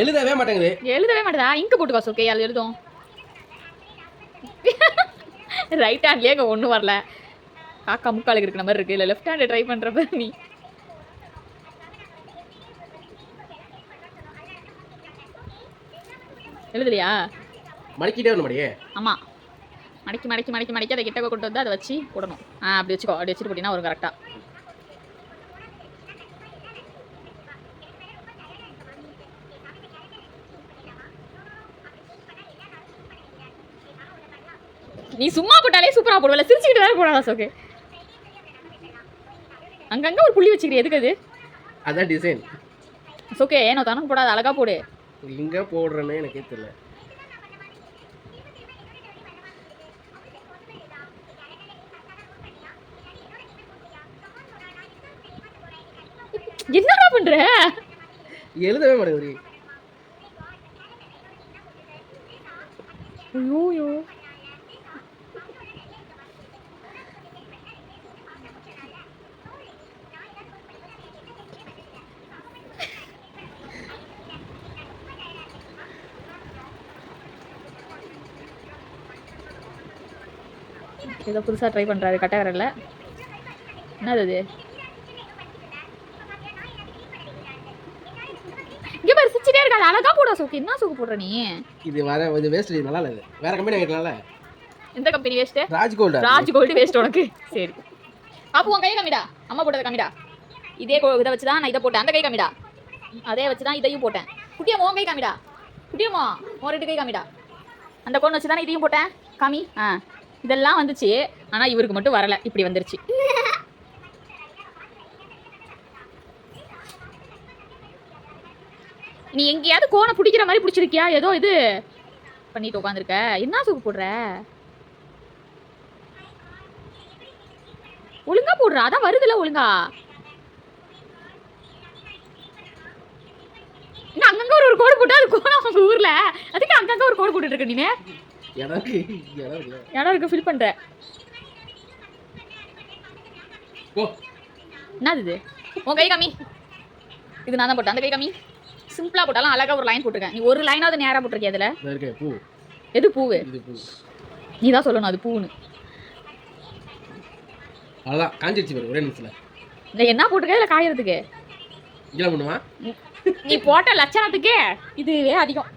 எழுதவே மாட்டேங்குது. எழுதவே மாட்டேதா இங்கு போட்டுக்கோ ஓகே அது எழுதும். ரைட் ஹேண்ட்லேயே இங்கே ஒன்றும் வரல. காக்கா முக்காலுக்கு இருக்கிற மாதிரி இருக்கு. இல்லை லெஃப்ட் ஹேண்டை ட்ரை பண்ணுறப்ப நீ. எழுதலையா? மடக்கிட்டே வரணும் மடியே ஆமாம் மடக்கி மடக்கி மடக்கி மடக்கி அதை கிட்ட கொண்டு வந்து அதை வச்சு போடணும். ஆ அப்படி வச்சுக்கோ. அப்படி வச்சுட்டு போட்டிங்கன்னா வரும் கரெக்டாக நீ சும்மா போட்டாலே சூப்பராக போடுவல சிரிச்சுக்கிட்டு வேற போடாதா சோக்கு அங்கங்க ஒரு புள்ளி வச்சுக்கிறீ எதுக்கு அது? அதான் டிசைன் ஓகே ஏனோ தானே போடாத அழகா போடு. எங்க போடுறேன்னு எனக்கே தெரியல. என்னடா பண்ற? எழுதவே மாட்டேங்குது ஐயோயோ ஏதோ புதுசாக ட்ரை பண்ணுறாரு கட்டகரில் என்னது அது? இங்கே பாரு சிரிச்சிட்டே இருக்காது. அழகா போடா சோக்கு. என்ன சோக்கு போடுற நீ? இது வர இது வேஸ்ட் நல்லா இல்லை இது. வேற கம்பெனி வாங்கிக்கலாம்ல எந்த கம்பெனி வேஸ்ட்டு ராஜ்கோல்டா ராஜ் கோல்டு வேஸ்ட் உனக்கு. சரி. பாப்பு உன் கை காமிடா அம்மா போட்டதை காமிடா இதே இதை வச்சு தான் நான் இதை போட்டேன். அந்த கை காமிடா அதே வச்சு தான் இதையும் போட்டேன். குட்டியம்மா உன் கை காமிடா குட்டியம்மா உன் ரெண்டு கை காமிடா அந்த கோன் வச்சு தானே இதையும் போட்டேன்? காமி ஆ. இதெல்லாம் வந்துச்சு ஆனால் இவருக்கு மட்டும் வரல. இப்படி வந்துருச்சு. நீ எங்கேயாவது கோனை பிடிக்கிற மாதிரி பிடிச்சிருக்கியா? ஏதோ இது பண்ணிட்டு உட்காந்துருக்க என்ன சூப்பு போடுற? ஒழுங்கா போடுறா. அதான் வருதுல ஒழுங்கா. இன்னும் அங்கங்க ஒரு ஒரு கோடு போட்டா அது கோணம் ஊர்ல. அதுக்கு அங்கங்க ஒரு கோடு போட்டுட்டு இருக்க நீனு. இடம் இருக்கு ஃபில் பண்ற என்னது இது? உன் கை காமி. இது நான் தான் போட்டேன். அந்த கை காமி. சிம்பிளா போட்டாலும் அழகா ஒரு லைன் போட்டிருக்கேன். நீ ஒரு லைனாவது நேரா போட்டிருக்கிய அதுல எது பூவு? நீ தான் சொல்லணும் அது பூன்னு அவ்வளோதான் காஞ்சிருச்சு பாரு ஒரே நிமிஷத்துல. இந்த என்ன போட்டிருக்க? இல்ல காயறதுக்கு. நீ போட்ட லட்சணத்துக்கே இதுவே அதிகம்.